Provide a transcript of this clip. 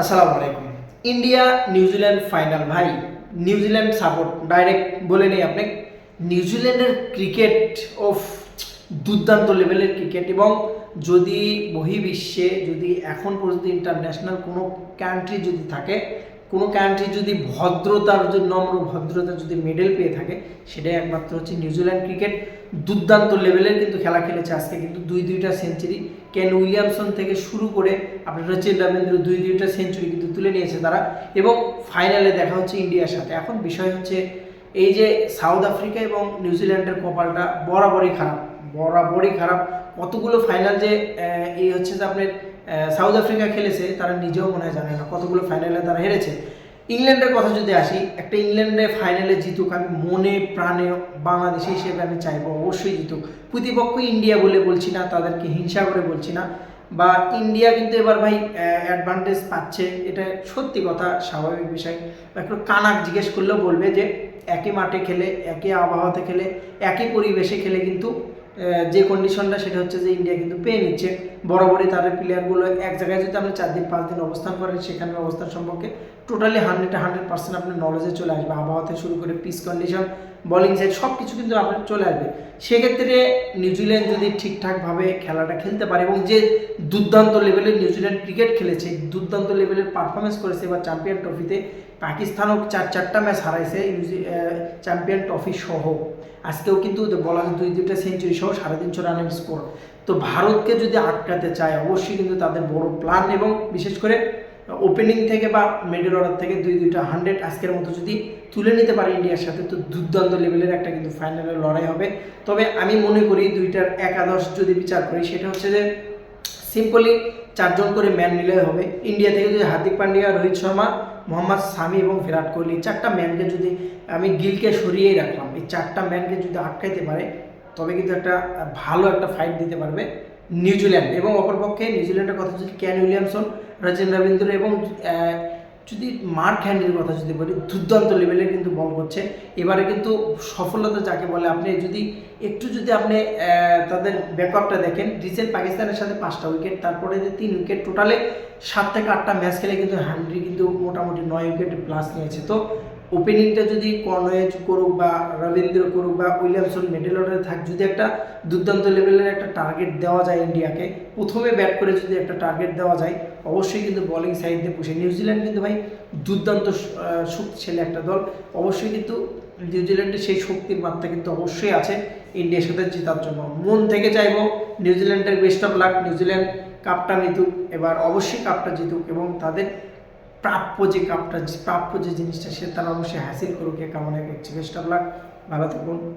আসসালামু আলাইকুম। India New Zealand final. ভাই নিউজিল্যান্ড সাপোর্ট ডাইরেক্ট বলে নেই আপনি। নিউজিল্যান্ডের ক্রিকেট অফ দুর্দান্ত লেভেলের ক্রিকেট এবং যদি বহির্বিশ্বে যদি এখন পর্যন্ত ইন্টারন্যাশনাল কোনো কান্ট্রি যদি থাকে কোনো কান্ট্রি যদি ভদ্রতার যদি নম্র ভদ্রতার যদি মেডেল পেয়ে থাকে, সেটাই একমাত্র হচ্ছে নিউজিল্যান্ড ক্রিকেট দুর্দান্ত লেভেলের কিন্তু খেলা খেলেছে আজকে কিন্তু দুই দুইটা সেঞ্চুরি কেন উইলিয়ামসন থেকে শুরু করে আপনার রচিন রবীন্দ্র দুই দুইটা সেঞ্চুরি কিন্তু তুলে নিয়েছে তারা। এবং ফাইনালে দেখা হচ্ছে ইন্ডিয়ার সাথে। এখন বিষয় হচ্ছে এই যে সাউথ আফ্রিকা এবং নিউজিল্যান্ডের কপালটা বরাবরই খারাপ বরাবরই খারাপ। কতগুলো ফাইনাল যে এই হচ্ছে যে আপনার সাউথ আফ্রিকা খেলেছে, তারা নিজেও মনে হয় জানে না কতগুলো ফাইনালে তারা হেরেছে। ইংল্যান্ডের কথা যদি আসি, একটা ইংল্যান্ডে ফাইনালে জিতুক, আমি মনে, প্রাণে বাংলাদেশি হিসেবে আমি চাইব অবশ্যই জিতুক। প্রতিপক্ষ ইন্ডিয়া বলে বলছি না, তাদেরকে হিংসা করে বলছি না। বা ইন্ডিয়া কিন্তু এবার ভাই অ্যাডভান্টেজ পাচ্ছে, এটা সত্যি কথা, স্বাভাবিক বিষয়। একটু কানাক জিজ্ঞেস করলেও বলবে যে, একই মাঠে খেলে, একই আবহাওয়াতে খেলে, একই পরিবেশে খেলে কিন্তু যে কন্ডিশনটা সেটা হচ্ছে যে ইন্ডিয়া কিন্তু পেয়ে নিচ্ছে। বরাবরই তাদের প্লেয়ারগুলো এক জায়গায় যদি আপনি চার দিন, পাঁচ দিন অবস্থান করেন, সেখানে অবস্থান সম্পর্কে টোটালি হান্ড্রেড হান্ড্রেড পার্সেন্ট আপনার নলেজে চলে আসবে। আবহাওয়াতে শুরু করে পিস কন্ডিশন বোলিং সাইড সব কিছু কিন্তু আপনার চলে আসবে। সেক্ষেত্রে নিউজিল্যান্ড যদি ঠিকঠাকভাবে খেলাটা খেলতে পারে এবং যে দুর্দান্ত লেভেলের নিউজিল্যান্ড ক্রিকেট খেলেছে, দুর্দান্ত লেভেলের পারফরমেন্স করেছে বা চ্যাম্পিয়ন ট্রফিতে পাকিস্তানও চার চারটা ম্যাচ হারাইছে চ্যাম্পিয়ন ট্রফি সহ। আজকেও কিন্তু বলা যায় দুই দুইটা সেঞ্চুরি সহ সাড়ে তিনশো রানের স্কোর তো ভারতকে যদি আটকাতে চায়, অবশ্যই কিন্তু তাদের বড় প্ল্যান এবং বিশেষ করে ওপেনিং থেকে বা মিডল অর্ডার থেকে দুই দুইটা হান্ড্রেড আজকের মতো যদি তুলে নিতে পারে ইন্ডিয়ার সাথে, তো দুর্দান্ত লেভেলের একটা কিন্তু ফাইনালের লড়াই হবে। তবে আমি মনে করি দুইটার একাদশ যদি বিচার করি, সেটা হচ্ছে যে সিম্পলি চারজন করে ম্যান নিলে হবে। ইন্ডিয়া থেকে যদি হার্দিক পান্ডিয়া, রোহিত শর্মা, মোহাম্মদ সামি এবং বিরাট কোহলি চারটা ম্যানকে যদি আমি গিলকে সরিয়েই রাখলাম, এই চারটা ম্যানকে যদি আটকাইতে পারে, তবে কিন্তু একটা ভালো একটা ফাইট দিতে পারবে। নিউজিল্যান্ড এবং অপরপক্ষে নিউজিল্যান্ডের কথা যদি ক্যান উইলিয়ামসন রচিন রবীন্দ্র এবং যদি মার্ক হ্যান্ডের কথা যদি বলি, দুর্দান্ত লেভেলে কিন্তু বল করছে। এবারে কিন্তু সফলতা যাকে বলে, আপনি যদি একটু যদি আপনি তাদের ব্যাকআপটা দেখেন রিসেন্ট পাকিস্তানের সাথে পাঁচটা উইকেট তারপরে যে তিন উইকেট টোটালে সাত থেকে আটটা ম্যাচ খেলে কিন্তু হ্যান্ড্রি কিন্তু মোটামুটি নয় উইকেট প্লাস নিয়েছে। তো ওপেনিংটা যদি কনওয়েজ করুক বা রবীন্দ্র করুক বা উইলিয়ামসন মিডল অর্ডারে থাক, যদি একটা দুর্দান্ত লেভেলের একটা টার্গেট দেওয়া যায় ইন্ডিয়াকে, প্রথমে ব্যাট করে যদি একটা টার্গেট দেওয়া যায়, অবশ্যই কিন্তু বোলিং সাইড দিয়ে পুষে। নিউজিল্যান্ড কিন্তু ভাই দুর্দান্ত শক্তিশালী একটা দল। অবশ্যই কিন্তু নিউজিল্যান্ডের সেই শক্তির মাত্রা কিন্তু অবশ্যই আছে ইন্ডিয়ার সাথে জেতার জন্য। মন থেকে চাইব নিউজিল্যান্ডের বেস্ট অফ লাক নিউজিল্যান্ড কাপটা নিতুক এবার অবশ্যই কাপটা জিতুক এবং তাদের প্রাপ্য যে কাপটা প্রাপ্য যে জিনিসটা, সে তারা অবশ্যই হাসিল করুক। এ কামনা করছি। বেস্ট ভালো থাকুন।